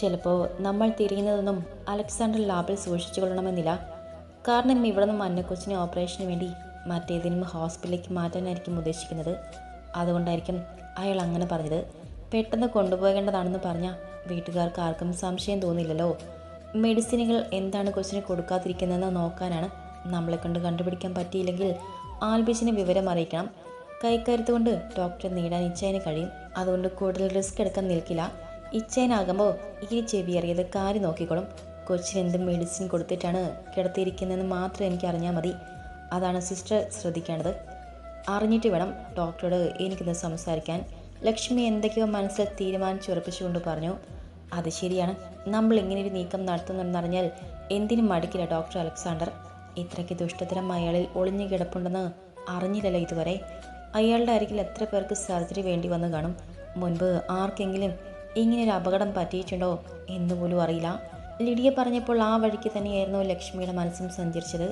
ചിലപ്പോൾ നമ്മൾ തിരിയുന്നതൊന്നും അലക്സാണ്ടർ ലാബിൽ സൂക്ഷിച്ചു കൊള്ളണമെന്നില്ല കാരണം ഇവിടെ നിന്നും അന്നക്കൊച്ചിനെ ഓപ്പറേഷന് വേണ്ടി മറ്റേതെങ്കിലും ഹോസ്പിറ്റലിലേക്ക് മാറ്റാനായിരിക്കും ഉദ്ദേശിക്കുന്നത്. അതുകൊണ്ടായിരിക്കും അയാൾ അങ്ങനെ പറഞ്ഞത്. പെട്ടെന്ന് കൊണ്ടുപോകേണ്ടതാണെന്ന് പറഞ്ഞ വീട്ടുകാർക്ക് ആർക്കും സംശയം തോന്നില്ലല്ലോ മെഡിസിനുകൾ എന്താണ് കൊച്ചിന് കൊടുക്കാതിരിക്കുന്നതെന്ന് നോക്കാനാണ് നമ്മളെ കൊണ്ട് കണ്ടുപിടിക്കാൻ പറ്റിയില്ലെങ്കിൽ ആൽബിച്ചിനെ വിവരം അറിയിക്കണം. കൈക്കരുത്ത് കൊണ്ട് ഡോക്ടറെ നേടാൻ ഇച്ഛയന് കഴിയും. അതുകൊണ്ട് കൂടുതൽ റിസ്ക് എടുക്കാൻ നിൽക്കില്ല. ഇച്ഛയനാകുമ്പോൾ ഇനി ചെവി അറിയത് കാര്യം നോക്കിക്കോളും. കൊച്ചിന് എന്ത് മെഡിസിൻ കൊടുത്തിട്ടാണ് കിടത്തിയിരിക്കുന്നതെന്ന് മാത്രം എനിക്ക് അറിഞ്ഞാൽ മതി. അതാണ് സിസ്റ്റർ ശ്രദ്ധിക്കേണ്ടത്. അറിഞ്ഞിട്ട് വേണം ഡോക്ടറോട് എനിക്കിന്ന് സംസാരിക്കാൻ. ലക്ഷ്മി എന്തൊക്കെയോ മനസ്സിൽ തീരുമാനിച്ചുറപ്പിച്ചുകൊണ്ട് പറഞ്ഞു. അത് ശരിയാണ്. നമ്മൾ ഇങ്ങനെ ഒരു നീക്കം നടത്തുന്നുണ്ടെന്നറിഞ്ഞാൽ എന്തിനും മടിക്കില്ല ഡോക്ടർ അലക്സാണ്ടർ. ഇത്രയ്ക്ക് ദുഷ്ടതരം അയാളിൽ ഒളിഞ്ഞു കിടപ്പുണ്ടെന്ന് അറിഞ്ഞില്ലല്ലോ ഇതുവരെ. അയാളുടെ അരികിൽ എത്ര പേർക്ക് സർജറി വേണ്ടി വന്നു കാണും? മുൻപ് ആർക്കെങ്കിലും ഇങ്ങനെ ഒരു അപകടം പറ്റിയിട്ടുണ്ടോ എന്നുപോലും അറിയില്ല. ലിഡിയ പറഞ്ഞപ്പോൾ ആ വഴിക്ക് തന്നെയായിരുന്നു ലക്ഷ്മിയുടെ മനസ്സും സഞ്ചരിച്ചത്.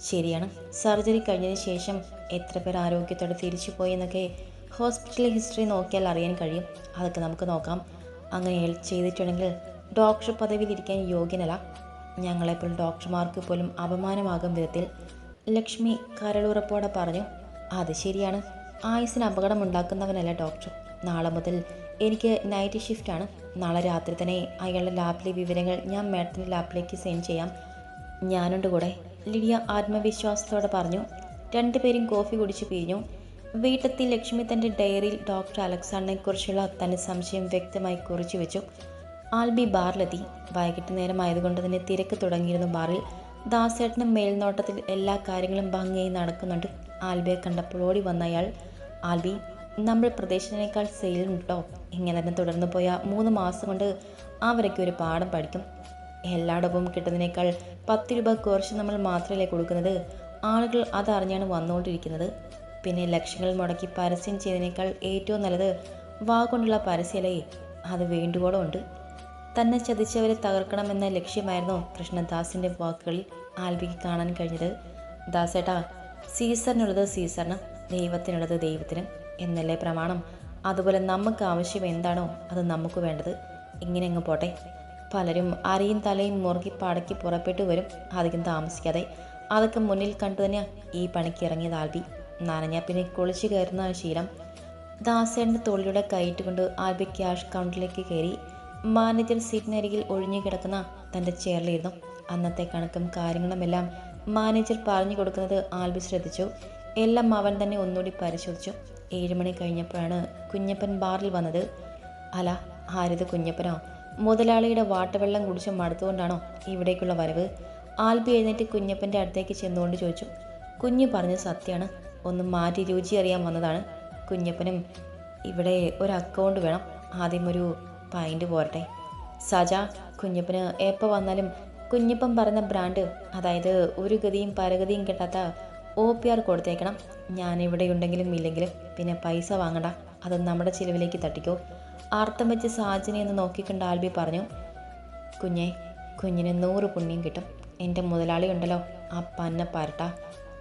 ശരിയാണ് സർജറി കഴിഞ്ഞതിന് ശേഷം എത്ര പേർ ആരോഗ്യത്തോടെ തിരിച്ചു പോയെന്നൊക്കെ ഹോസ്പിറ്റൽ ഹിസ്റ്ററി നോക്കിയാൽ അറിയാൻ കഴിയും. അതൊക്കെ നമുക്ക് നോക്കാം. അങ്ങനെ ഹെൽപ്പ് ചെയ്തിട്ടുണ്ടെങ്കിൽ ഡോക്ടർ പദവിയിലിരിക്കാൻ യോഗ്യനല്ല. ഞങ്ങളെപ്പോൾ ഡോക്ടർമാർക്ക് പോലും അപമാനമാകും വിധത്തിൽ. ലക്ഷ്മി കരളുറപ്പോടെ പറഞ്ഞു അത് ശരിയാണ്. ആയുസിന് അപകടം ഉണ്ടാക്കുന്നവനല്ല ഡോക്ടർ. നാളെ മുതൽ എനിക്ക് നൈറ്റ് ഷിഫ്റ്റാണ് നാളെ രാത്രി തന്നെ അയാളുടെ ലാബിലെ വിവരങ്ങൾ ഞാൻ മാഡത്തിന്റെ ലാബിലേക്ക് സെൻഡ് ചെയ്യാം. ഞാനുണ്ട് കൂടെ. ലിഡിയ ആത്മവിശ്വാസത്തോടെ പറഞ്ഞു. രണ്ടുപേരും കോഫി കുടിച്ച് പിരിഞ്ഞു. വീട്ടെത്തി ലക്ഷ്മി തന്റെ ഡയറിയിൽ ഡോക്ടർ അലക്സാണ്ടറിനെ കുറിച്ചുള്ള തന്റെ സംശയം വ്യക്തമായി കുറിച്ചു വെച്ചു. ആൽബി ബാറിലെത്തി വൈകിട്ട് നേരമായതുകൊണ്ട് തന്നെ തിരക്ക് തുടങ്ങിയിരുന്നു ബാറിൽ ദാസേട്ടനും മേൽനോട്ടത്തിൽ എല്ലാ കാര്യങ്ങളും ഭംഗിയായി നടക്കുന്നുണ്ട്. ആൽബിയെ കണ്ടപ്പോൾ ഓടി അയാൾ ആൽബി നമ്മൾ പ്രദേശത്തിനേക്കാൾ സെയിലും കേട്ടോ ഇങ്ങനെ തന്നെ തുടർന്നു പോയ മൂന്ന് മാസം കൊണ്ട് അവരൊക്കെ ഒരു പാഠം പഠിക്കും. എല്ലായിടവും കിട്ടുന്നതിനേക്കാൾ പത്ത് രൂപ കുറച്ച് നമ്മൾ മാത്രമല്ലേ കൊടുക്കുന്നത്. ആളുകൾ അതറിഞ്ഞാണ് വന്നുകൊണ്ടിരിക്കുന്നത്. പിന്നെ ലക്ഷങ്ങൾ മുടക്കി പരസ്യം ചെയ്തതിനേക്കാൾ ഏറ്റവും നല്ലത് വാ കൊണ്ടുള്ള പരസ്യമല്ലേ. അത് വേണ്ടുവോളം ഉണ്ട് തന്നെ ചതിച്ചവരെ തകർക്കണമെന്ന ലക്ഷ്യമായിരുന്നു കൃഷ്ണദാസിന്റെ വാക്കുകളിൽ ആൽബിക്ക് കാണാൻ കഴിഞ്ഞത്. ദാസേട്ടാ സീസറിനുള്ളത് സീസറിന് ദൈവത്തിനുള്ളത് ദൈവത്തിന്. എന്നല്ലേ പ്രമാണം? അതുപോലെ നമുക്ക് ആവശ്യം എന്താണോ അത് നമുക്ക് വേണ്ടത്. ഇങ്ങനെ അങ്ങ് പോട്ടെ. പലരും അരയും തലയും മുറുകി പടക്കി പുറപ്പെട്ടു വരും. അധികം താമസിക്കാതെ. അതൊക്കെ മുന്നിൽ കണ്ടു തന്നെയാ ഈ പണിക്ക് ഇറങ്ങിയത് ആൽബി. നനഞ്ഞാൽ പിന്നെ കുളിച്ചു കയറുന്ന ശീലം. ദാസേന്റെ തോളിലൂടെ കൈയിട്ടുകൊണ്ട് ആൽബി ക്യാഷ് കൗണ്ടറിലേക്ക് കയറി. മാനേജർ സീറ്റിനരികിൽ ഒഴിഞ്ഞു കിടക്കുന്ന തന്റെ ചെയറിലിരുന്നു. അന്നത്തെ കണക്കും കാര്യങ്ങളുമെല്ലാം മാനേജർ പറഞ്ഞു കൊടുക്കുന്നത് ആൽബി ശ്രദ്ധിച്ചു. എല്ലാം അവൻ തന്നെ ഒന്നുകൂടി പരിശോധിച്ചു. ഏഴുമണി കഴിഞ്ഞപ്പോഴാണ് കുഞ്ഞപ്പൻ ബാറിൽ വന്നത്. അല ആരത് കുഞ്ഞപ്പനോ? മുതലാളിയുടെ വാട്ടവെള്ളം കുടിച്ച് മടുത്തുകൊണ്ടാണോ ഇവിടേക്കുള്ള വരവ്? ആൽബി എഴുന്നേറ്റ് കുഞ്ഞപ്പന്റെ അടുത്തേക്ക് ചെന്നുകൊണ്ട് ചോദിച്ചു. കുഞ്ഞ് പറഞ്ഞത് സത്യമാണ് ഒന്ന് മാറ്റി രുചി അറിയാൻ വന്നതാണ്. കുഞ്ഞപ്പനും ഇവിടെ ഒരു അക്കൗണ്ട് വേണം. ആദ്യം ഒരു പൈന്റ് പോരട്ടെ. സജ കുഞ്ഞപ്പന് എപ്പോൾ വന്നാലും കുഞ്ഞപ്പൻ പറഞ്ഞ ബ്രാൻഡ് അതായത് ഒരു ഗതിയും പരഗതിയും കിട്ടാത്ത ഒ പി ആർ കൊടുത്തേക്കണം. ഞാൻ ഇവിടെ ഉണ്ടെങ്കിലും ഇല്ലെങ്കിലും പിന്നെ പൈസ വാങ്ങണ്ട. അത് നമ്മുടെ ചിലവിലേക്ക് തട്ടിക്കോ. ആർത്തം വെച്ച് സാജനെ എന്ന് നോക്കിക്കണ്ട ആൽബി പറഞ്ഞു. കുഞ്ഞെ കുഞ്ഞിന് നൂറ് പുണ്യം കിട്ടും. എന്റെ മുതലാളി ഉണ്ടല്ലോ ആ പന്ന പരട്ട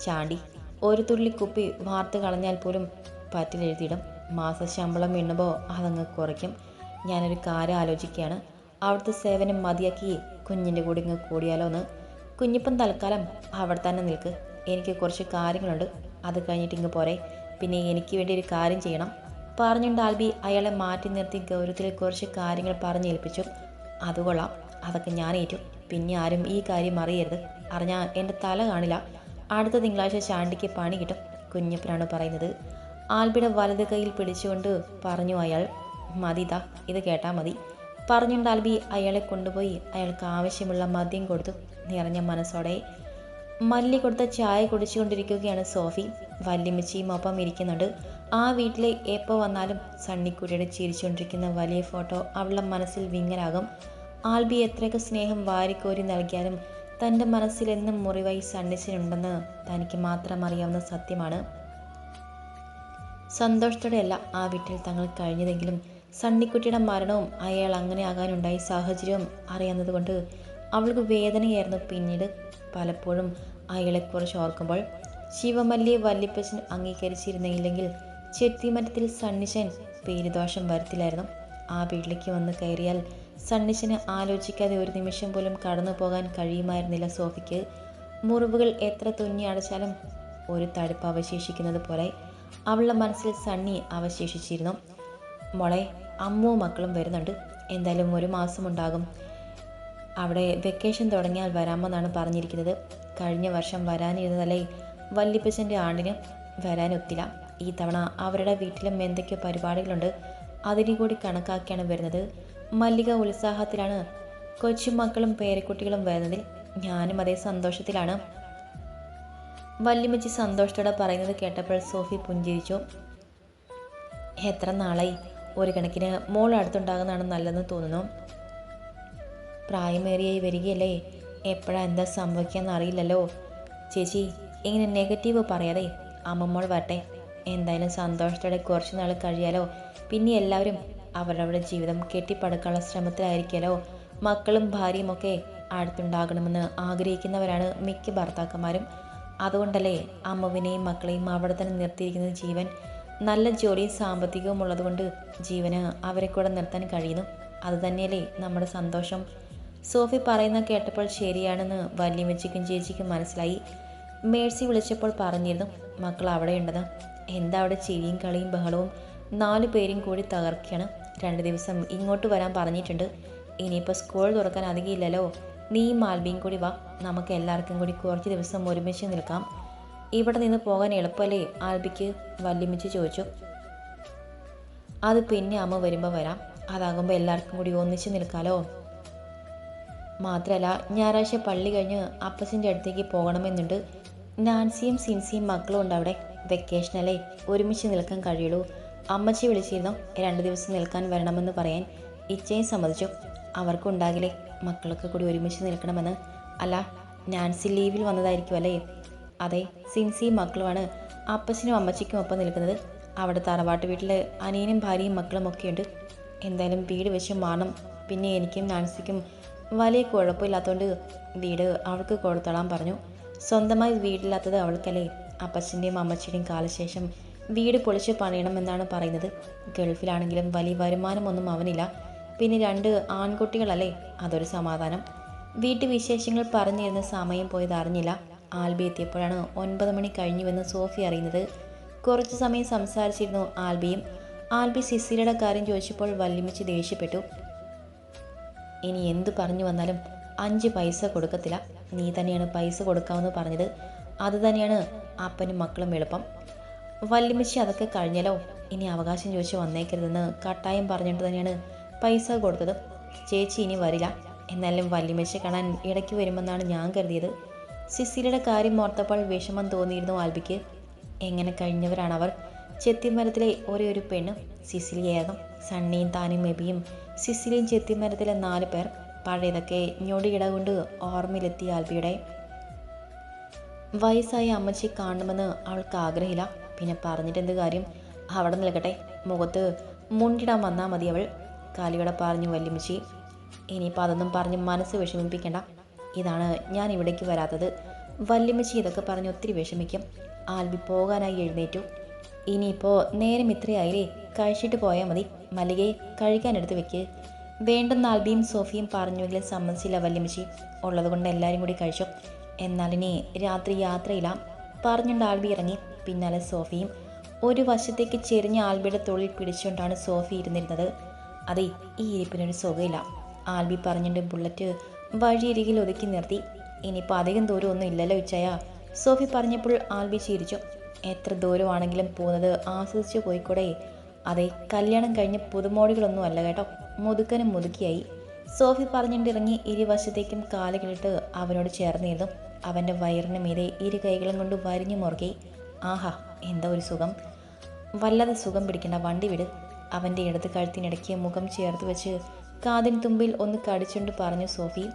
ചാണ്ടി. ഒരു തുള്ളി കുപ്പി വാർത്ത് കളഞ്ഞാൽ പോലും പറ്റിലെഴുതിയിടും മാസ ശമ്പളം എണ്ണുമ്പോൾ അതങ്ങ് കുറയ്ക്കും. ഞാനൊരു കാര്യം ആലോചിക്കുകയാണ്. അവിടുത്തെ സേവനം മതിയാക്കി കുഞ്ഞിന്റെ കൂടെ ഇങ്ങ് കൂടിയാലോ എന്ന് കുഞ്ഞിപ്പം തൽക്കാലം അവിടെ തന്നെ നിൽക്ക്. എനിക്ക് കുറച്ച് കാര്യങ്ങളുണ്ട്. അത് കഴിഞ്ഞിട്ട് ഇങ്ങ് പോരെ. പിന്നെ എനിക്ക് വേണ്ടി ഒരു കാര്യം ചെയ്യണം. പറഞ്ഞുകൊണ്ട് ആൽബി അയാളെ മാറ്റി നിർത്തി ഗൗരവത്തിൽ കുറച്ച് കാര്യങ്ങൾ പറഞ്ഞേൽപ്പിച്ചു അത് കൊള്ളാം. അതൊക്കെ ഞാൻ ഏറ്റു. പിന്നെ ആരും ഈ കാര്യം അറിയരുത്. അറിഞ്ഞാൽ എന്റെ തല കാണില്ല. അടുത്ത തിങ്കളാഴ്ച ചാണ്ടിക്ക് പണി കിട്ടും. കുഞ്ഞപ്പനാണ് പറയുന്നത്. ആൽബിയുടെ വലത് കൈയിൽ പിടിച്ചുകൊണ്ട് പറഞ്ഞു അയാൾ മതിതാ ഇത് കേട്ടാൽ മതി. പറഞ്ഞുകൊണ്ട് ആൽബി അയാളെ കൊണ്ടുപോയി അയാൾക്ക് ആവശ്യമുള്ള മദ്യം കൊടുത്തു. നിറഞ്ഞ മനസ്സോടെ മല്ലി കൊടുത്ത ചായ കുടിച്ചുകൊണ്ടിരിക്കുകയാണ് സോഫി. വല്യമ്മച്ചിയും ഒപ്പം ഇരിക്കുന്നുണ്ട്. ആ വീട്ടിലെ എപ്പോൾ വന്നാലും സണ്ണിക്കുട്ടിയുടെ ചിരിച്ചുകൊണ്ടിരിക്കുന്ന വലിയ ഫോട്ടോ അവളുടെ മനസ്സിൽ വിങ്ങലാകും. ആൽബി എത്രയൊക്കെ സ്നേഹം വാരിക്കോരി നൽകിയാലും തന്റെ മനസ്സിൽ എന്നും മുറിവായി സണ്ണിച്ചിനുണ്ടെന്ന് തനിക്ക് മാത്രം അറിയാവുന്ന സത്യമാണ്. സന്തോഷത്തോടെയല്ല ആ വീട്ടിൽ തങ്ങൾ കഴിഞ്ഞതെങ്കിലും സണ്ണിക്കുട്ടിയുടെ മരണവും അയാൾ അങ്ങനെ ആകാനുണ്ടായ സാഹചര്യവും അറിയാവുന്നതുകൊണ്ട് അവൾക്ക് വേദനയായിരുന്നു പിന്നീട് പലപ്പോഴും അയാളെക്കുറിച്ച് ഓർക്കുമ്പോൾ ശിവമല്ലിയെ വല്ലിപ്പച്ചൻ അംഗീകരിച്ചിരുന്നില്ലെങ്കിൽ ചെത്തിമരത്തിൽ സണ്ണിശൻ പേരുദോഷം വരത്തില്ലായിരുന്നു. ആ വീട്ടിലേക്ക് വന്ന് കയറിയാൽ സണ്ണിശന് ആലോചിക്കാതെ ഒരു നിമിഷം പോലും കടന്നു പോകാൻ കഴിയുമായിരുന്നില്ല സോഫിക്ക് മുറിവുകൾ എത്ര തുന്നി അടച്ചാലും ഒരു തടുപ്പ് അവശേഷിക്കുന്നത് പോലെ അവളുടെ മനസ്സിൽ സണ്ണി അവശേഷിച്ചിരുന്നു. മോളെ അമ്മവും മക്കളും വരുന്നുണ്ട്. എന്തായാലും ഒരു മാസമുണ്ടാകും. അവിടെ വെക്കേഷൻ തുടങ്ങിയാൽ വരാമെന്നാണ് പറഞ്ഞിരിക്കുന്നത്. കഴിഞ്ഞ വർഷം വരാനിരുന്നതല്ലേ? വല്ലിപ്പച്ചന്റെ ആണ്ടിന് വരാനൊത്തില്ല. ഈ തവണ അവരുടെ വീട്ടിലും എന്തൊക്കെയോ പരിപാടികളുണ്ട്. അതിനെ കൂടി കണക്കാക്കിയാണ് വരുന്നത്. മല്ലിക ഉത്സാഹത്തിലാണ് കൊച്ചുമക്കളും പേരക്കുട്ടികളും വരുന്നതിൽ ഞാനും അതേ സന്തോഷത്തിലാണ്. വല്ലിമച്ചി സന്തോഷത്തോടെ പറയുന്നത് കേട്ടപ്പോൾ സോഫി പുഞ്ചിരിച്ചു. എത്ര നാളായി? ഒരു കണക്കിന് മോൾ അടുത്തുണ്ടാകുന്നതാണ് നല്ലതെന്ന് തോന്നുന്നു. പ്രായമേറിയായി വരികയല്ലേ? എപ്പോഴാ എന്താ സംഭവിക്കാന്ന് അറിയില്ലല്ലോ. ചേച്ചി ഇങ്ങനെ നെഗറ്റീവ് പറയാതെ അമ്മമ്മോൾ വരട്ടെ. എന്തായാലും സന്തോഷത്തോടെ കുറച്ച് നാൾ കഴിയാലോ. പിന്നെ എല്ലാവരും അവരവരുടെ ജീവിതം കെട്ടിപ്പടുക്കാനുള്ള ശ്രമത്തിലായിരിക്കുമല്ലോ മക്കളും ഭാര്യയുമൊക്കെ അടുത്തുണ്ടാകണമെന്ന് ആഗ്രഹിക്കുന്നവരാണ് മിക്ക ഭർത്താക്കന്മാരും. അതുകൊണ്ടല്ലേ അമ്മുവിനെയും മക്കളെയും അവിടെ തന്നെ നിർത്തിയിരിക്കുന്ന ജീവൻ നല്ല ജോലിയും സാമ്പത്തികവും ഉള്ളതുകൊണ്ട് ജീവന് അവരെ കൂടെ നിർത്താൻ കഴിയുന്നു. അതുതന്നെയല്ലേ നമ്മുടെ സന്തോഷം. സോഫി പറയുന്ന കേട്ടപ്പോൾ ശരിയാണെന്ന് വല്യമ്മച്ചിക്കും ചേച്ചിക്കും മനസ്സിലായി. മേഴ്സി വിളിച്ചപ്പോൾ പറഞ്ഞിരുന്നു മക്കൾ അവിടെ അവിടെയുണ്ടെന്ന്. എന്താ അവിടെ ചിരിയും കളിയും ബഹളവും? നാലു പേരും കൂടി തകർക്കുകയാണ്. രണ്ട് ദിവസം ഇങ്ങോട്ട് വരാൻ പറഞ്ഞിട്ടുണ്ട്. ഇനിയിപ്പോൾ സ്കൂൾ തുറക്കാൻ അധികമില്ലല്ലോ. നീ മാൽബിയും കൂടി വാ. നമുക്ക് എല്ലാവർക്കും കൂടി കുറച്ച് ദിവസം ഒരുമിച്ച് നിൽക്കാം. ഇവിടെ നിന്ന് പോകാൻ എളുപ്പമല്ലേ? ആൽബിക്ക് വല്യമ്മിച്ച് ചോദിച്ചു. അത് പിന്നെ അമ്മ വരുമ്പോൾ വരാം. അതാകുമ്പോൾ എല്ലാവർക്കും കൂടി ഒന്നിച്ച് നിൽക്കാലോ? മാത്രമല്ല ഞായറാഴ്ച പള്ളി കഴിഞ്ഞ് അപ്പസിന്റെ അടുത്തേക്ക് പോകണമെന്നുണ്ട്. നാൻസിയും സിൻസിയും മക്കളും ഉണ്ട് അവിടെ. വെക്കേഷനല്ലേ? ഒരുമിച്ച് നിൽക്കാൻ കഴിയുള്ളൂ. അമ്മച്ചി വിളിച്ചിരുന്നു. രണ്ട് ദിവസം നിൽക്കാൻ വരണമെന്ന് പറയാൻ ഇച്ചയും സമ്മതിച്ചു. അവർക്കുണ്ടാകില്ലേ മക്കളൊക്കെ കൂടി ഒരുമിച്ച് നിൽക്കണമെന്ന്. അല്ല നാൻസി ലീവിൽ വന്നതായിരിക്കും അല്ലേ? അതെ സിൻസിയും മക്കളുമാണ്. അപ്പച്ചനും അമ്മച്ചിക്കും ഒപ്പം നിൽക്കുന്നത്. അവിടെ തറവാട്ട് വീട്ടിൽ അനിയനും ഭാര്യയും മക്കളും ഒക്കെയുണ്ട്. എന്തായാലും വീട് വെച്ച് മാറണം. പിന്നെ എനിക്കും നാൻസിക്കും വലിയ കുഴപ്പമില്ലാത്തതുകൊണ്ട് വീട് അവൾക്ക് കൊടുത്തോളാൻ പറഞ്ഞു. സ്വന്തമായി വീടില്ലാത്തത് അവൾക്കല്ലേ? അപ്പച്ചന്റെയും അമ്മച്ചിയുടെയും കാലശേഷം വീട് പൊളിച്ച് പണിയണമെന്നാണ് പറയുന്നത്. ഗൾഫിലാണെങ്കിലും വലിയ വരുമാനമൊന്നും അവനില്ല. പിന്നെ രണ്ട് ആൺകുട്ടികളല്ലേ? അതൊരു സമാധാനം. വീട്ടുവിശേഷങ്ങൾ പറഞ്ഞിരുന്ന സമയം പോയത് അറിഞ്ഞില്ല. ആൽബി എത്തിയപ്പോഴാണ് ഒൻപത് മണി കഴിഞ്ഞുവെന്ന് സോഫി അറിയുന്നത്. കുറച്ച് സമയം സംസാരിച്ചിരുന്നു ആൽബിയും. ആൽബി സിസിലിയുടെ കാര്യം ചോദിച്ചപ്പോൾ വല്യമിച്ച് ദേഷ്യപ്പെട്ടു. ഇനി എന്തു പറഞ്ഞു വന്നാലും അഞ്ച് പൈസ കൊടുക്കത്തില്ല. നീ തന്നെയാണ് പൈസ കൊടുക്കാമെന്ന് പറഞ്ഞത്. അത് തന്നെയാണ് അപ്പനും മക്കളും എളുപ്പം. വല്യമിച്ചി അതൊക്കെ കഴിഞ്ഞല്ലോ. ഇനി അവകാശം ചോദിച്ച് വന്നേക്കരുതെന്ന് കട്ടായം പറഞ്ഞിട്ട് തന്നെയാണ് പൈസ കൊടുത്തത്. ചേച്ചി ഇനി വരില്ല. എന്നാലും വല്യമിച്ചി കാണാൻ ഇടയ്ക്ക് വരുമെന്നാണ് ഞാൻ കരുതിയത്. സിസിലിയുടെ കാര്യം ഓർത്തപ്പോൾ വിഷമം തോന്നിയിരുന്നു ആൽബിക്ക്. എങ്ങനെ കഴിഞ്ഞവരാണവർ? ചെത്തിമരത്തിലെ ഒരേ ഒരു പെണ്ണ് സിസിലിയായിരുന്നു സണ്ണിയും താനും മെബിയും സിസിലിയും ചെത്തിമരത്തിലെ നാല് പേർ പഴയതൊക്കെ ഞൊടിയിട കൊണ്ട് ഓർമ്മയിലെത്തി ആൽബിയുടെ വയസ്സായ അമ്മച്ചി കാണണമെന്ന് അവൾക്ക് ആഗ്രഹമില്ല. പിന്നെ പറഞ്ഞിട്ട് എന്ത് കാര്യം? അവിടെ നിൽക്കട്ടെ. മുഖത്ത് മുണ്ടിടാൻ വന്നാൽ മതി അവൾ. കാലിയോടെ പറഞ്ഞു വല്യമ്മച്ചി. ഇനിയിപ്പോൾ അതൊന്നും പറഞ്ഞ് മനസ്സ് വിഷമിപ്പിക്കണ്ട. ഇതാണ് ഞാൻ ഇവിടേക്ക് വരാത്തത്. വല്യമ്മച്ചി ഇതൊക്കെ പറഞ്ഞ് ഒത്തിരി വിഷമിക്കും. ആൽബി പോകാനായി എഴുന്നേറ്റു. ഇനിയിപ്പോൾ നേരം ഇത്രയായില്ലേ? കഴിച്ചിട്ട് പോയാൽ മതി. മല്ലികയെ കഴിക്കാനെടുത്ത് വെക്ക്. വേണ്ടെന്ന് ആൽബിയും സോഫിയും പറഞ്ഞുവെങ്കിലും സമ്മതിച്ചില്ല വല്യമ്മച്ചി. ഉള്ളതുകൊണ്ട് എല്ലാവരും കൂടി കഴിച്ചു. എന്നാലിനി രാത്രി യാത്രയില്ല പറഞ്ഞുകൊണ്ട് ആൽബി ഇറങ്ങി. പിന്നാലെ സോഫിയും ഒരു വശത്തേക്ക് ചെരിഞ്ഞ ആൽബിയുടെ തൊഴിൽ പിടിച്ചുകൊണ്ടാണ് സോഫി ഇരുന്നിരുന്നത്. അതെ ഈ ഇരിപ്പിനൊരു സുഖമില്ല ആൽബി പറഞ്ഞിട്ട് ബുള്ളറ്റ് വഴിയരികിൽ ഒതുക്കി നിർത്തി. ഇനിയിപ്പോൾ അധികം ദൂരം ഒന്നും ഇല്ലല്ലോ ഇച്ചയ സോഫി പറഞ്ഞപ്പോൾ ആൽബി ചിരിച്ചു. എത്ര ദൂരമാണെങ്കിലും പോകുന്നത് ആസ്വദിച്ച് പോയിക്കൂടെ? അതെ കല്യാണം കഴിഞ്ഞ് പുതുമോടികളൊന്നും അല്ല കേട്ടോ. മുതുക്കനും മുതുക്കിയായി. സോഫി പറഞ്ഞിട്ടിറങ്ങി ഇരുവശത്തേക്കും കാലുകളിട്ട് അവനോട് ചേർന്നിരുന്നു. അവന്റെ വയറിന് മീതെ ഇരു കൈകളും കൊണ്ട് വരിഞ്ഞു മുറുകി. ആഹാ എന്താ ഒരു സുഖം? വല്ലാതെ സുഖം പിടിക്കേണ്ട വണ്ടി വിട്. അവന്റെ ഇടത് കഴുത്തിനിടയ്ക്ക് മുഖം ചേർത്ത് വെച്ച് കാതിൻ തുമ്പിൽ ഒന്ന് കടിച്ചുകൊണ്ട് പറഞ്ഞു സോഫി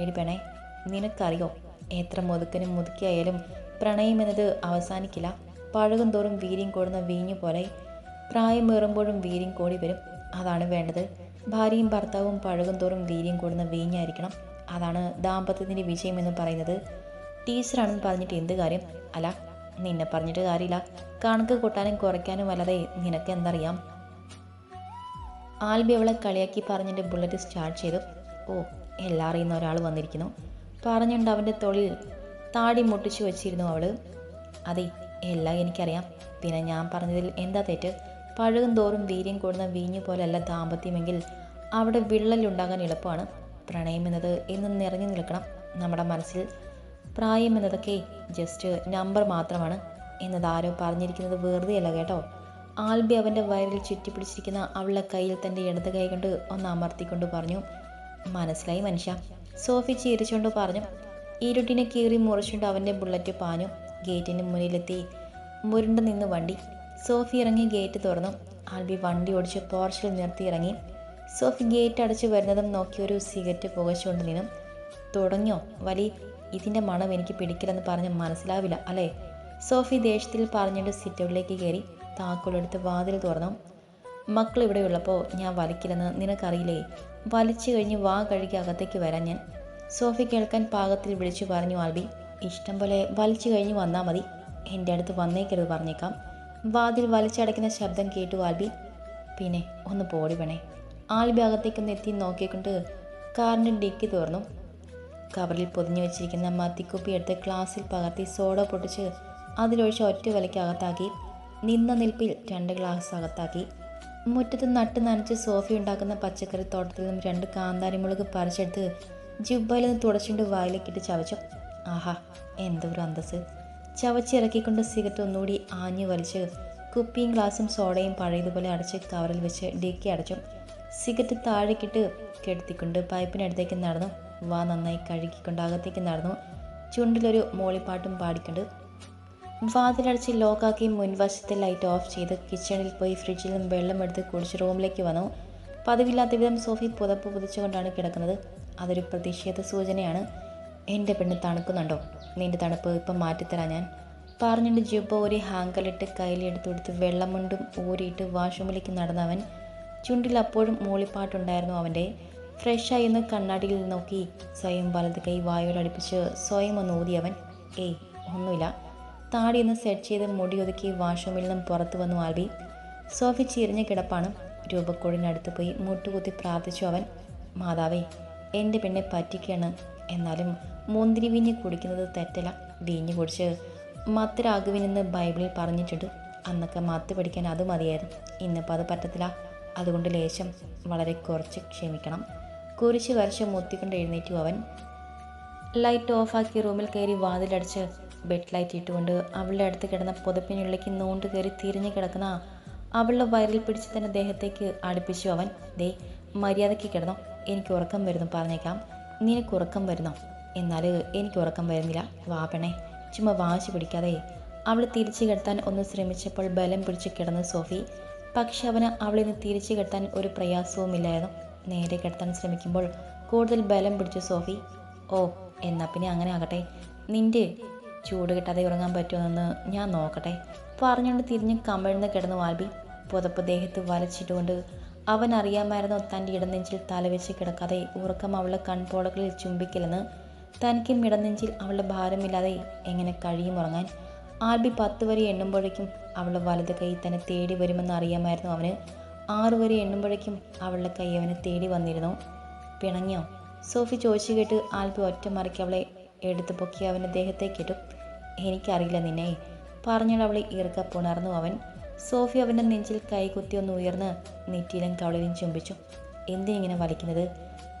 എടിപ്പണേ നിനക്കറിയോ? എത്ര മുതുക്കനും മുതുക്കിയായാലും പ്രണയം എന്നത് അവസാനിക്കില്ല. പഴകും തോറും വീര്യം കൂടുന്ന വീഞ്ഞു പോലെ പ്രായമേറുമ്പോഴും വീര്യം കൂടി വരും. അതാണ് വേണ്ടത്. ഭാര്യയും ഭർത്താവും പഴകും തോറും വീര്യം കൂടുന്ന വീഞ്ഞായിരിക്കണം. അതാണ് ദാമ്പത്യത്തിന്റെ വിജയം എന്ന് പറയുന്നത്. ടീച്ചറാണെന്ന് പറഞ്ഞിട്ട് എന്ത് കാര്യം? അല്ല നിന്നെ പറഞ്ഞിട്ട് കാര്യമില്ല. കണക്ക് കൂട്ടാനും കുറയ്ക്കാനും അല്ലാതെ നിനക്ക് എന്തറിയാം? ആൽബി അവളെ കളിയാക്കി പറഞ്ഞിട്ട് ബുള്ളറ്റ് സ്റ്റാർട്ട് ചെയ്തു. ഓ എല്ലാം അറിയുന്ന ഒരാൾ വന്നിരിക്കുന്നു. പറഞ്ഞുകൊണ്ട് അവന്റെ തൊഴിൽ താടി മുട്ടിച്ചു വെച്ചിരുന്നു അവൾ അതെ എല്ലാം എനിക്കറിയാം. പിന്നെ ഞാൻ പറഞ്ഞതിൽ എന്താ തെറ്റ്? പഴകും തോറും വീര്യം കൂടുന്ന വീഞ്ഞു പോലെയല്ല ദാമ്പത്യമെങ്കിൽ അവിടെ വിള്ളലുണ്ടാകാൻ എളുപ്പമാണ്. പ്രണയം എന്നത് എന്നും നിറഞ്ഞു നിൽക്കണം നമ്മുടെ മനസ്സിൽ. പ്രായം എന്നതൊക്കെ ജസ്റ്റ് നമ്പർ മാത്രമാണ്. എന്നത് ആരോ പറഞ്ഞിരിക്കുന്നത് വെറുതെയല്ല കേട്ടോ. ആൽബി അവന്റെ വയറിൽ ചുറ്റിപ്പിടിച്ചിരിക്കുന്ന അവളുടെ കയ്യിൽ തന്റെ ഇടത് കൈ കൊണ്ട് ഒന്ന് അമർത്തിക്കൊണ്ട് പറഞ്ഞു മനസ്സിലായി മനുഷ്യ. സോഫി ചിരിച്ചുകൊണ്ട് പറഞ്ഞു ഇരുട്ടിനെ കീറി മുറിച്ചുകൊണ്ട് അവന്റെ ബുള്ളറ്റ് പാഞ്ഞു. ഗേറ്റിന് മുന്നിലെത്തി. മുരുണ്ട് നിന്ന് വണ്ടി. സോഫി ഇറങ്ങി ഗേറ്റ് തുറന്നു. ആൽബി വണ്ടി ഓടിച്ച് പോർച്ചിൽ നിർത്തി ഇറങ്ങി. സോഫി ഗേറ്റ് അടച്ചു വരുന്നതും നോക്കി ഒരു സിഗരറ്റ് പുകച്ചുകൊണ്ട് നിന്നും. തുടങ്ങിയോ? വലി ഇതിന്റെ മണം എനിക്ക് പിടിക്കില്ലെന്ന് പറഞ്ഞ് മനസ്സിലാവില്ല അല്ലേ? സോഫി ദേഷ്യത്തിൽ പറഞ്ഞിട്ട് സിറ്റൗട്ടിലേക്ക് കയറി. താക്കോലെടുത്ത് വാതിൽ തുറന്നു. മക്കൾ ഇവിടെ ഉള്ളപ്പോൾ ഞാൻ വലിക്കില്ലെന്ന് നിനക്കറിയില്ലേ? വലിച്ചു കഴിഞ്ഞ് വാ കഴുകി അകത്തേക്ക് വരാൻ ഞാൻ. സോഫി കേൾക്കാൻ പാകത്തിൽ വിളിച്ചു പറഞ്ഞു ആൽബി. ഇഷ്ടം പോലെ വലിച്ചു കഴിഞ്ഞ് വന്നാൽ മതി. എന്റെ അടുത്ത് വന്നേക്കരുത് പറഞ്ഞേക്കാം. വാതിൽ വലിച്ചടയ്ക്കുന്ന ശബ്ദം കേട്ടു ആൽബി. പിന്നെ ഒന്ന് പോടി വേണേ ആൽബി അകത്തേക്കൊന്ന് എത്തി നോക്കിക്കൊണ്ട് കാറിന്റെ ഡിക്കി തുറന്നു. കവറിൽ പൊതിഞ്ഞു വെച്ചിരിക്കുന്ന മത്തിക്കുപ്പി എടുത്ത് ഗ്ലാസ്സിൽ പകർത്തി സോഡ പൊട്ടിച്ച് അതിലൊഴിച്ച് ഒറ്റ വിലയ്ക്ക് അകത്താക്കി. നിന്ന നിൽപ്പിൽ രണ്ട് ഗ്ലാസ് അകത്താക്കി. മുറ്റത്ത് നട്ട് നനച്ച് സോഫി ഉണ്ടാക്കുന്ന പച്ചക്കറി തോട്ടത്തിൽ നിന്നും രണ്ട് കാന്താരിമുളക് പറിച്ചെടുത്ത് ജുബയിൽ നിന്ന് തുടച്ചുകൊണ്ട് വായിലേക്കിട്ട് ചവച്ചു. ആഹാ എന്തൊരു അന്തസ് ചവച്ചിറക്കിക്കൊണ്ട് സിഗരറ്റ് ഒന്നുകൂടി ആഞ്ഞു വലിച്ച് കുപ്പിയും ഗ്ലാസും സോഡയും പഴയതുപോലെ അടച്ച് കവറിൽ വെച്ച് ഡിക്കി അടച്ചു സിഗരറ്റ് താഴേക്കിട്ട് കെടുത്തിക്കൊണ്ട് പൈപ്പിനടുത്തേക്ക് നടന്നു. വാ നന്നായി കഴുകിക്കൊണ്ട് അകത്തേക്ക് നടന്നു. ചുണ്ടിലൊരു മോളിപ്പാട്ടും പാടിക്കൊണ്ട് വാതിലടച്ച് ലോക്കാക്കി മുൻവശത്തെ ലൈറ്റ് ഓഫ് ചെയ്ത് കിച്ചണിൽ പോയി ഫ്രിഡ്ജിൽ നിന്നും വെള്ളമെടുത്ത് കുടിച്ച് റൂമിലേക്ക് വന്നു. പതിവില്ലാത്ത വിധം സോഫി പുതപ്പ് പുതിച്ചുകൊണ്ടാണ് കിടക്കുന്നത്. അതൊരു പ്രതിഷേധ സൂചനയാണ്. എന്റെ പെണ്ണ് തണുക്കുന്നുണ്ടോ? നിന്റെ തണുപ്പ് ഇപ്പം മാറ്റിത്തരാം ഞാൻ. പറഞ്ഞിട്ട് ജിബ ഒരു ഹാങ്കലിട്ട് കയ്യിലെടുത്ത് കൊടുത്ത് വെള്ളമുണ്ടും ഊരിയിട്ട് വാഷ്റൂമിലേക്ക് നടന്നവൻ ചുണ്ടിൽ അപ്പോഴും മൂളിപ്പാട്ടുണ്ടായിരുന്നു അവന്റെ ഫ്രഷായി എന്ന് കണ്ണാടിയിൽ നോക്കി സ്വയം വലത് കൈ വായോടടുപ്പിച്ച് സ്വയം ഒന്ന് ഊതിയവൻ ഏയ് ഒന്നുമില്ല. താടി ഒന്ന് സെറ്റ് ചെയ്ത് മുടി ഒതുക്കി വാഷ്റൂമിൽ നിന്നും പുറത്തു വന്നു ആൽബി. സോഫി ചിരിഞ്ഞ കിടപ്പാണ്. രൂപക്കോടിനടുത്ത് പോയി മുട്ടുകുത്തി പ്രാർത്ഥിച്ചു അവൻ. മാതാവേ എന്റെ പെണ്ണെ പറ്റിക്കാണ്. എന്നാലും മുന്തിരി വീഞ്ഞ് കുടിക്കുന്നത് തെറ്റല്ല. വീഞ്ഞ് കുടിച്ച് മത്തരാകുവിനെന്ന് ബൈബിളിൽ പറഞ്ഞിട്ടുണ്ട്. അന്നൊക്കെ മത്ത് പഠിക്കാൻ അത് മതിയായിരുന്നു. ഇന്നിപ്പോൾ അത് പറ്റത്തില്ല. അതുകൊണ്ട് ലേശം വളരെ കുറച്ച് ക്ഷമിക്കണം. കുരിശ് വരച്ച് മുത്തിക്കൊണ്ട് എഴുന്നേറ്റു അവൻ. ലൈറ്റ് ഓഫാക്കി റൂമിൽ കയറി വാതിലടച്ച് ബെഡ് ലൈറ്റ് ഇട്ടുകൊണ്ട് അവളുടെ അടുത്ത് കിടന്ന പുതപ്പിനുള്ളിലേക്ക് നോണ്ട് കയറി തിരിഞ്ഞു കിടക്കുന്ന അവളുടെ വയറിൽ പിടിച്ച് തന്നെ ദേഹത്തേക്ക് അടുപ്പിച്ചു അവൻ. ദേ മര്യാദയ്ക്ക് കിടന്നോ. എനിക്ക് ഉറക്കം വരുന്നു. പറഞ്ഞേക്കാം. നിനക്ക് ഉറക്കം വരുന്നോ? എന്നാൽ എനിക്ക് ഉറക്കം വരുന്നില്ല. വാപ്പണേ ചുമ്മാ വാശി പിടിക്കാതെ. അവൾ തിരിച്ചു കെട്ടാൻ ഒന്ന് ശ്രമിച്ചപ്പോൾ ബലം പിടിച്ച് കിടന്ന് സോഫി. പക്ഷെ അവന് അവളിന്ന് തിരിച്ചു കെട്ടാൻ ഒരു പ്രയാസവുമില്ലായിരുന്നു. നേരെ കിടത്താൻ ശ്രമിക്കുമ്പോൾ കൂടുതൽ ബലം പിടിച്ചു സോഫി. ഓ എന്നാ പിന്നെ അങ്ങനെ ആകട്ടെ. നിന്റെ ചൂട് കിട്ടാതെ ഉറങ്ങാൻ പറ്റുമെന്ന് ഞാൻ നോക്കട്ടെ. പറഞ്ഞുകൊണ്ട് തിരിഞ്ഞ് കമിഴ്ന്ന് കിടന്നു വാൽബി പുതപ്പ് ദേഹത്ത് വലച്ചിട്ടുകൊണ്ട് അവൻ അറിയാമായിരുന്നു തന്റെ ഇടനെഞ്ചിൽ തലവെച്ച് കിടക്കാതെ ഉറക്കം അവളുടെ കൺപോളകളിൽ ചുംബിക്കില്ലെന്ന് തനിക്കും ഇടനെഞ്ചിൽ അവളുടെ ഭാരമില്ലാതെ എങ്ങനെ കഴിയും ഉറങ്ങാൻ? ആൽബി പത്ത് വരെ എണ്ണുമ്പോഴേക്കും അവളുടെ വലത് കൈ തന്നെ തേടി വരുമെന്ന് അറിയാമായിരുന്നു അവന്. ആറു വരെ എണ്ണുമ്പോഴേക്കും അവളുടെ കൈ അവനെ തേടി വന്നിരുന്നു. പിണങ്ങിയോ? സോഫി ചോദിച്ചു കേട്ട് ആൽബി ഒറ്റ മറിക്ക് അവളെ എടുത്തു പൊക്കി അവന്റെ ദേഹത്തേക്കിട്ടു എനിക്കറിയില്ല നിന്നെ. പറഞ്ഞിട്ട് അവളെ ഈർക്ക പുണർന്നു അവൻ. സോഫി അവന്റെ നെഞ്ചിൽ കൈകുത്തി ഒന്ന് ഉയർന്ന് നെറ്റിയിലും കവളിലും ചുംബിച്ചു. എന്തിനിങ്ങനെ വലിക്കുന്നത്?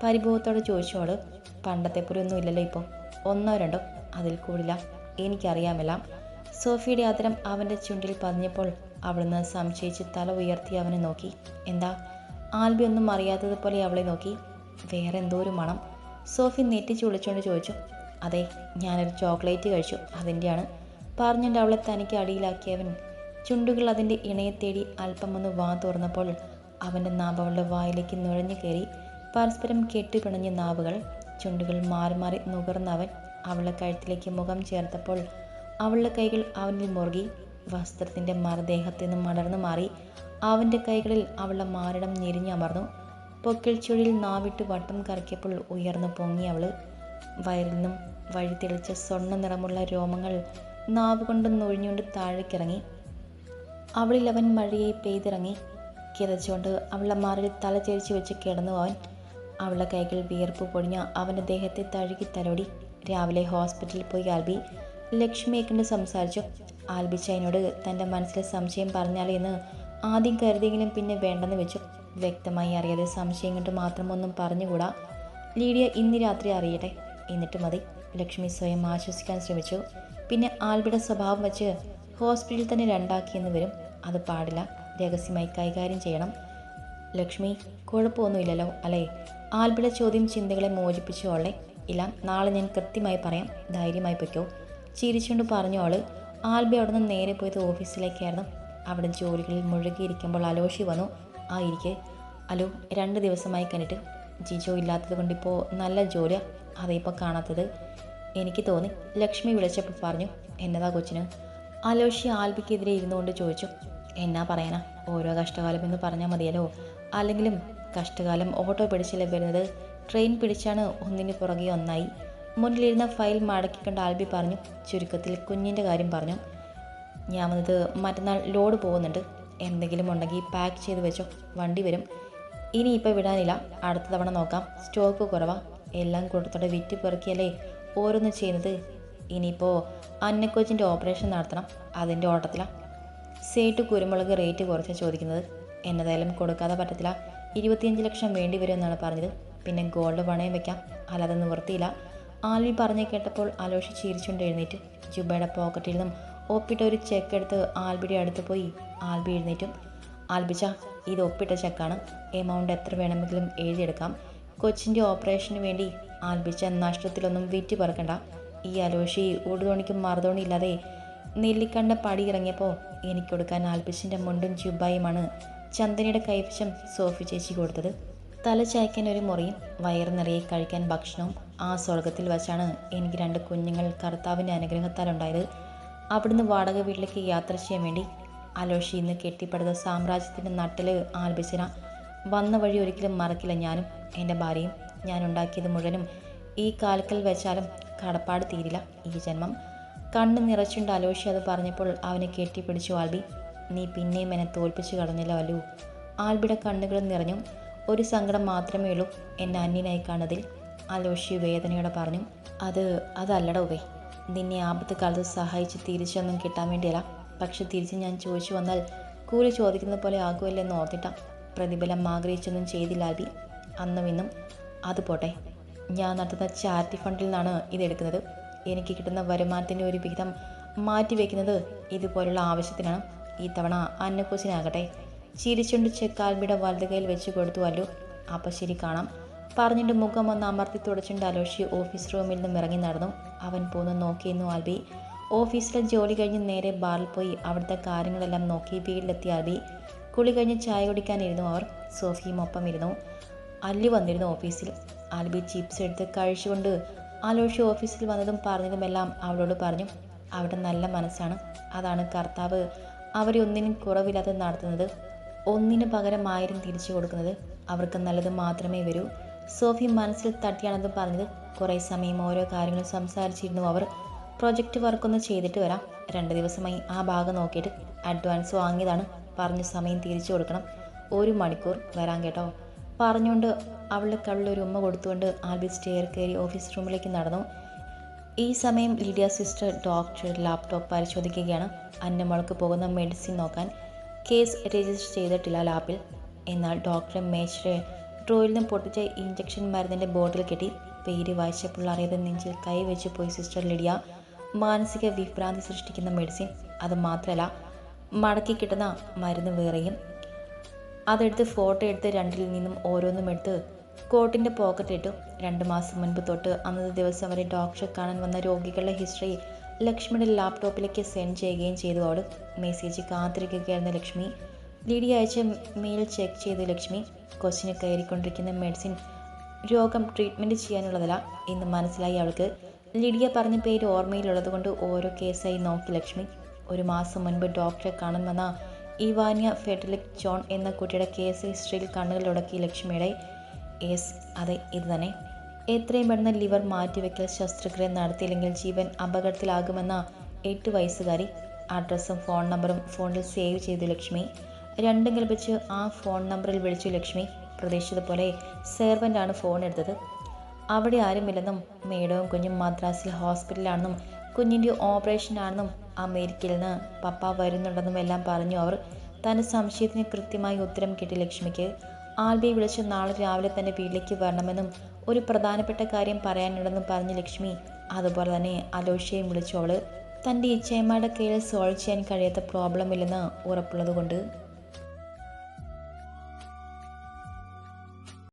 പരിഭവത്തോടെ ചോദിച്ചോട് പണ്ടത്തെ പോലെ ഒന്നും ഇല്ലല്ലോ ഇപ്പോൾ ഒന്നോ രണ്ടോ? അതിൽ കൂടില്ല എനിക്കറിയാമെല്ലാം. സോഫിയുടെ ആദരം അവന്റെ ചുണ്ടിൽ പതിഞ്ഞപ്പോൾ അവിടുന്ന് സംശയിച്ച് തല ഉയർത്തി അവനെ നോക്കി. എന്താ? ആൽബി ഒന്നും അറിയാത്തതുപോലെ അവളെ നോക്കി. വേറെ എന്തോ ഒരു മണം. സോഫി നെറ്റി ചുളിച്ചുകൊണ്ട് ചോദിച്ചു. അതെ ഞാനൊരു ചോക്ലേറ്റ് കഴിച്ചു. അതിന്റെയാണ് പറഞ്ഞുകൊണ്ട് അവളെ തനിക്ക് അടിയിലാക്കിയവൻ ചുണ്ടുകൾ അതിന്റെ ഇണയെ തേടി അല്പം ഒന്ന് വാ തുറന്നപ്പോൾ അവന്റെ നാവ് അവളുടെ വായിലേക്ക് നുഴഞ്ഞു കയറി. പരസ്പരം കെട്ടിപ്പിണഞ്ഞ നാവുകൾ ചുണ്ടുകൾ മാറി മാറി നുകർന്നവൻ അവളുടെ കഴുത്തിലേക്ക് മുഖം ചേർത്തപ്പോൾ അവളുടെ കൈകൾ അവനിൽ മുറുകി വസ്ത്രത്തിന്റെ മറുദേഹത്തിൽ നിന്നും മടർന്നു മാറി. അവന്റെ കൈകളിൽ അവളുടെ മാരടം ഞെരിഞ്ഞമർന്നു പൊക്കിൾ ചുഴിയിൽ നാവിട്ട് വട്ടം കറക്കിയപ്പോൾ ഉയർന്നു പൊങ്ങി അവൾ. വയറിൽ നിന്നും വഴിതെളിച്ച സ്വർണ നിറമുള്ള രോമങ്ങൾ നാവ് കൊണ്ട് നൊഴിഞ്ഞുകൊണ്ട് താഴേക്കിറങ്ങി. അവളിൽ അവൻ മഴയെ പെയ്തിറങ്ങി കിതച്ചുകൊണ്ട് അവളുടെ മാറിൽ തല ചേരിച്ച് വെച്ച് കിടന്നു അവൻ. അവളുടെ കൈകൾ വിയർപ്പ് പൊടിഞ്ഞ അവന്റെ ദേഹത്തെ തഴുകി തലോടി രാവിലെ ഹോസ്പിറ്റലിൽ പോയി ആൽബി ലക്ഷ്മിയെ കണ്ട് സംസാരിച്ചു. ആൽബി ചൈനോട് തന്റെ മനസ്സിലെ സംശയം പറഞ്ഞാലേ എന്ന് ആദ്യം കരുതിയെങ്കിലും പിന്നെ വേണ്ടെന്ന് വെച്ചു. വ്യക്തമായി അറിയാതെ സംശയം കൊണ്ട് മാത്രമൊന്നും പറഞ്ഞുകൂടാ. ലീഡിയ ഇന്ന് രാത്രി അറിയട്ടെ. എന്നിട്ട് മതി. ലക്ഷ്മി സ്വയം ആശ്വസിക്കാൻ ശ്രമിച്ചു. പിന്നെ ആൽബിയുടെ സ്വഭാവം വെച്ച് ഹോസ്പിറ്റലിൽ തന്നെ രണ്ടാക്കിയെന്ന് വരും. അത് പാടില്ല. രഹസ്യമായി കൈകാര്യം ചെയ്യണം. ലക്ഷ്മി കുഴപ്പമൊന്നുമില്ലല്ലോ അല്ലേ? ആൽബിയുടെ ചോദ്യം ചിന്തകളെ മോചിപ്പിച്ചോളെ ഇല്ല നാളെ ഞാൻ കൃത്യമായി പറയാം. ധൈര്യമായി പൊയ്ക്കോ. ചിരിച്ചുകൊണ്ട് പറഞ്ഞു അവൾ ആൽബി അവിടെ നിന്ന് നേരെ പോയത് ഓഫീസിലേക്കായിരുന്നു. അവിടെ ജോലികളിൽ മുഴുകിയിരിക്കുമ്പോൾ അലോഷി വന്നു. ആ ഇരിക്കെ. അലോ രണ്ട് ദിവസമായി കണ്ടിട്ട്. ജിജോ ഇല്ലാത്തത് കൊണ്ട് ഇപ്പോൾ നല്ല ജോലിയാണ് അതേപ്പോൾ കാണാത്തത്. എനിക്ക് തോന്നി. ലക്ഷ്മി വിളിച്ചപ്പോൾ പറഞ്ഞു എന്നതാ കൊച്ചിന്? അലോഷി ആൽബിക്കെതിരെ ഇരുന്നുകൊണ്ട് ചോദിച്ചു. എന്നാ പറയാനാ ഓരോ കഷ്ടകാലം എന്ന് പറഞ്ഞാൽ മതിയല്ലോ. അല്ലെങ്കിലും കഷ്ടകാലം ഓട്ടോ പിടിച്ചല്ലേ വരുന്നത്? ട്രെയിൻ പിടിച്ചാണ് ഒന്നിന് പുറകെ ഒന്നായി. മുന്നിലിരുന്ന ഫയൽ മടക്കിക്കൊണ്ട് ആൽബി പറഞ്ഞു ചുരുക്കത്തിൽ കുഞ്ഞിന്റെ കാര്യം പറഞ്ഞു. ഞാൻ വന്നത് മറ്റന്നാൾ ലോഡ് പോകുന്നുണ്ട്. എന്തെങ്കിലും ഉണ്ടെങ്കിൽ പാക്ക് ചെയ്ത് വെച്ചോ. വണ്ടി വരും. ഇനി ഇപ്പോൾ വിടാനില്ല. അടുത്ത തവണ നോക്കാം. സ്റ്റോക്ക് കുറവാ. എല്ലാം കൊടുത്തോടെ വിറ്റ് പെറുക്കിയല്ലേ ഓരോന്ന് ചെയ്യുന്നത്? ഇനിയിപ്പോൾ അന്നക്കോച്ചിന്റെ ഓപ്പറേഷൻ നടത്തണം. അതിന്റെ ഓട്ടത്തിലാണ് സേട്ട് കുരുമുളക് റേറ്റ് കുറച്ച് ചോദിക്കുന്നത്. എന്നതായാലും കൊടുക്കാതെ പറ്റത്തില്ല. ഇരുപത്തിയഞ്ച് ലക്ഷം വേണ്ടി വരുമെന്നാണ് പറഞ്ഞത്. പിന്നെ ഗോൾഡ് പണയം വെക്കാം. അല്ലാതെ നിവൃത്തിയില്ല ആൽവി പറഞ്ഞു കേട്ടപ്പോൾ അലോഷി ചിരിച്ചുകൊണ്ട് എഴുന്നേറ്റ്. ജുബയുടെ പോക്കറ്റിൽ നിന്നും ഒപ്പിട്ട ഒരു ചെക്ക് എടുത്ത് ആൽബിയുടെ അടുത്ത് പോയി. ആൽബി എഴുന്നേറ്റും. ആൽബിച്ച ഇത് ഒപ്പിട്ട ചെക്കാണ് എമൗണ്ട് എത്ര വേണമെങ്കിലും എഴുതിയെടുക്കാം. കൊച്ചിന്റെ ഓപ്പറേഷന് വേണ്ടി ആൽബിച്ച നഷ്ടത്തിലൊന്നും വിറ്റ് പറക്കണ്ട. ഈ അലോഷി ഉടുതോണിക്കും മറുതോണി ഇല്ലാതെ നെല്ലിക്കണ്ട പടി ഇറങ്ങിയപ്പോൾ എനിക്ക് കൊടുക്കാൻ ആൽപിച്ചിന്റെ മുണ്ടും ജുബായുമാണ് ചന്ദനയുടെ കൈവശം സോഫി ചേച്ചി കൊടുത്തത്. തല ചായ്ക്കാൻ ഒരു മുറിയും വയറ് നിറയെ കഴിക്കാൻ ഭക്ഷണവും ആ സ്വർഗത്തിൽ വച്ചാണ് എനിക്ക് രണ്ട് കുഞ്ഞുങ്ങൾ കർത്താവിന്റെ അനുഗ്രഹത്താൽ ഉണ്ടായത്. അവിടുന്ന് വാടക വീട്ടിലേക്ക് യാത്ര ചെയ്യാൻ വേണ്ടി അലോഷി ഇന്ന് കെട്ടിപ്പടുത്ത സാമ്രാജ്യത്തിന്റെ നട്ടിൽ ആൽപിച്ചിന വന്ന വഴി ഒരിക്കലും മറക്കില്ല ഞാനും എന്റെ ഭാര്യയും. ഞാൻ ഉണ്ടാക്കിയത് മുഴുവനും ഈ കാൽക്കൽ വെച്ചാലും കടപ്പാട് തീരില്ല ഈ ജന്മം. കണ്ണ് നിറച്ചുണ്ട് അലോഷി അത് പറഞ്ഞപ്പോൾ അവനെ കെട്ടിപ്പിടിച്ചു ആൽബി നീ പിന്നെയും എന്നെ തോൽപ്പിച്ചു കളഞ്ഞല്ലോ അല്ലു ആൽബിയുടെ കണ്ണുകൾ നിറഞ്ഞു ഒരു സങ്കടം മാത്രമേ ഉള്ളൂ എന്നെ അന്യനായി കാണതിൽ അലോഷി വേദനയോടെ പറഞ്ഞു അത് അതല്ലടവേ നിന്നെ ആപത്ത് കാലത്ത് സഹായിച്ച് തിരിച്ചൊന്നും കിട്ടാൻ വേണ്ടിയല്ല. പക്ഷെ തിരിച്ച് ഞാൻ ചോദിച്ചു വന്നാൽ കൂലി ചോദിക്കുന്നത് പോലെ ആകുമല്ലെന്ന് ഓർത്തിട്ട പ്രതിഫലം ആഗ്രഹിച്ചൊന്നും ചെയ്തില്ല ആൽബി. അന്നും ഇന്നും അത് പോട്ടെ. ഞാൻ നടത്തുന്ന ചാരിറ്റി ഫണ്ടിൽ നിന്നാണ് ഇതെടുക്കുന്നത്. എനിക്ക് കിട്ടുന്ന വരുമാനത്തിന്റെ ഒരു വിഹിതം മാറ്റിവെക്കുന്നത് ഇതുപോലുള്ള ആവശ്യത്തിനാണ്. ഈ തവണ അന്നക്കൂസിനാകട്ടെ. ചിരിച്ചുകൊണ്ട് ചെക്കാൽബിയുടെ വലത് കയ്യിൽ വെച്ച് കൊടുത്തു അല്ലു അപ്പം ശരി കാണാം. പറഞ്ഞിട്ട് മുഖം ഒന്ന് അമർത്തി തുടച്ചുകൊണ്ട് അലോഷി ഓഫീസ് റൂമിൽ നിന്നും ഇറങ്ങി നടന്നു. അവൻ പോന്ന് നോക്കിയിരുന്നു ആൽബി. ഓഫീസിലെ ജോലി കഴിഞ്ഞ് നേരെ ബാറിൽ പോയി അവിടുത്തെ കാര്യങ്ങളെല്ലാം നോക്കി വീട്ടിലെത്തി ആൽബി. കുളി കഴിഞ്ഞ് ചായ കുടിക്കാനിരുന്നു അവർ. സോഫിയും ഒപ്പം ഇരുന്നു അല്ലി വന്നിരുന്നു ഓഫീസിൽ. ആൽബി ചിപ്സ് എടുത്ത് കഴിച്ചുകൊണ്ട് ആലോഷി ഓഫീസിൽ വന്നതും പറഞ്ഞതുമെല്ലാം അവളോട് പറഞ്ഞു. അവിടെ നല്ല മനസ്സാണ്. അതാണ് കർത്താവ് അവരെ ഒന്നിനും കുറവില്ലാതെ നടത്തുന്നത്. ഒന്നിന് പകരം ആയിരം തിരിച്ചു കൊടുക്കുന്നത്. അവർക്ക് നല്ലത് മാത്രമേ വരൂ. സോഫി മനസ്സിൽ തട്ടിയാണെന്ന് പറഞ്ഞത്. കുറേ സമയം ഓരോ കാര്യങ്ങളും സംസാരിച്ചിരുന്നു അവർ. പ്രൊജക്റ്റ് വർക്കൊന്ന് ചെയ്തിട്ട് വരാം. രണ്ട് ദിവസമായി ആ ഭാഗം നോക്കിയിട്ട് അഡ്വാൻസ് വാങ്ങിയതാണ്. പറഞ്ഞ സമയം തിരിച്ചു കൊടുക്കണം. ഒരു മണിക്കൂർ. വരാൻ കേട്ടോ. പറഞ്ഞുകൊണ്ട് അവളുടെ കള്ളിൽ ഒരു ഉമ്മ കൊടുത്തുകൊണ്ട് ആൽബി സ്റ്റെയർ കയറി ഓഫീസ് റൂമിലേക്ക് നടന്നു. ഈ സമയം ലീഡിയ സിസ്റ്റർ ഡോക്ടർ ലാപ്ടോപ്പ് പരിശോധിക്കുകയാണ്. അന്നമ്മൾക്ക് പോകുന്ന മെഡിസിൻ നോക്കാൻ കേസ് രജിസ്റ്റർ ചെയ്തിട്ടില്ല ലാബിൽ എന്നാൽ ഡോക്ടർ മേശ്രെ ഡ്രോയിൽ നിന്ന് പൊട്ടിച്ച ഇഞ്ചക്ഷൻ മരുന്നിന്റെ ബോട്ടിൽ കെട്ടി പേര് വായിച്ചപ്പോൾ അറിയാതെ നെഞ്ചിൽ കൈവച്ച് പോയി സിസ്റ്റർ ലിഡിയ. മാനസിക വിഭ്രാന്തി സൃഷ്ടിക്കുന്ന മെഡിസിൻ അത് മാത്രമല്ല മടക്കി കിട്ടുന്ന മരുന്ന് വേറെയും അതെടുത്ത് ഫോട്ടോ എടുത്ത് രണ്ടിൽ നിന്നും ഓരോന്നും എടുത്ത് കോട്ടിന്റെ പോക്കറ്റ് ഇട്ടു. രണ്ട് മാസം മുൻപ് തൊട്ട് അന്നത്തെ ദിവസം വരെ ഡോക്ടറെ കാണാൻ വന്ന രോഗികളുടെ ഹിസ്റ്ററി ലക്ഷ്മിയുടെ ലാപ്ടോപ്പിലേക്ക് സെൻഡ് ചെയ്യുകയും ചെയ്തു. അവൾ മെസ്സേജ് കാത്തിരിക്കുകയായിരുന്നു ലക്ഷ്മി. ലിഡി അയച്ച മെയിൽ ചെക്ക് ചെയ്തു ലക്ഷ്മി. കൊച്ചിന് കയറിക്കൊണ്ടിരിക്കുന്ന മെഡിസിൻ രോഗം ട്രീറ്റ്മെന്റ് ചെയ്യാനുള്ളതല്ല എന്ന് മനസ്സിലായി അവൾക്ക്. ലിഡിയ പറഞ്ഞ പേര് ഓർമ്മയിലുള്ളത് കൊണ്ട് ഓരോ കേസായി നോക്കി ലക്ഷ്മി. ഒരു മാസം മുൻപ് ഡോക്ടറെ കാണാൻ വന്ന ഇവാനിയ ഫെഡറിക് ജോൺ എന്ന കുട്ടിയുടെ കേസ് ഹിസ്റ്ററിയിൽ കണ്ണുകൾ ഉടക്കി ലക്ഷ്മിയുടെ എസ് അതെ ഇത് തന്നെ. എത്രയും പെട്ടെന്ന് ലിവർ മാറ്റിവെക്കൽ ശസ്ത്രക്രിയ നടത്തിയില്ലെങ്കിൽ ജീവൻ അപകടത്തിലാകുമെന്ന എട്ട് വയസ്സുകാരി അഡ്രസ്സും ഫോൺ നമ്പറും ഫോണിൽ സേവ് ചെയ്തു ലക്ഷ്മി. രണ്ടും കൽപ്പിച്ച് ആ ഫോൺ നമ്പറിൽ വിളിച്ചു ലക്ഷ്മി. പ്രതീക്ഷിച്ചതുപോലെ സെർവന്റാണ് ഫോൺ എടുത്തത്. അവിടെ ആരുമില്ലെന്നും മേഡവും കുഞ്ഞും മദ്രാസിൽ ഹോസ്പിറ്റലിലാണെന്നും കുഞ്ഞിന്റെ ഓപ്പറേഷനാണെന്നും അമേരിക്കയിൽ നിന്ന് പപ്പ വരുന്നുണ്ടെന്നും എല്ലാം പറഞ്ഞു. അവർ തന്റെ സംശയത്തിന് കൃത്യമായി ഉത്തരം കിട്ടി ലക്ഷ്മിക്ക്. ആൽബി വിളിച്ച് നാളെ രാവിലെ തന്നെ വീട്ടിലേക്ക് വരണമെന്നും ഒരു പ്രധാനപ്പെട്ട കാര്യം പറയാനുണ്ടെന്നും പറഞ്ഞ് ലക്ഷ്മി. അതുപോലെ തന്നെ അലോഷയും വിളിച്ചു. അവൾ തന്റെ ഇച്ചയമ്മയുടെ കയ്യിൽ സോൾവ് ചെയ്യാൻ കഴിയാത്ത പ്രോബ്ലം ഇല്ലെന്ന് ഉറപ്പുള്ളതുകൊണ്ട്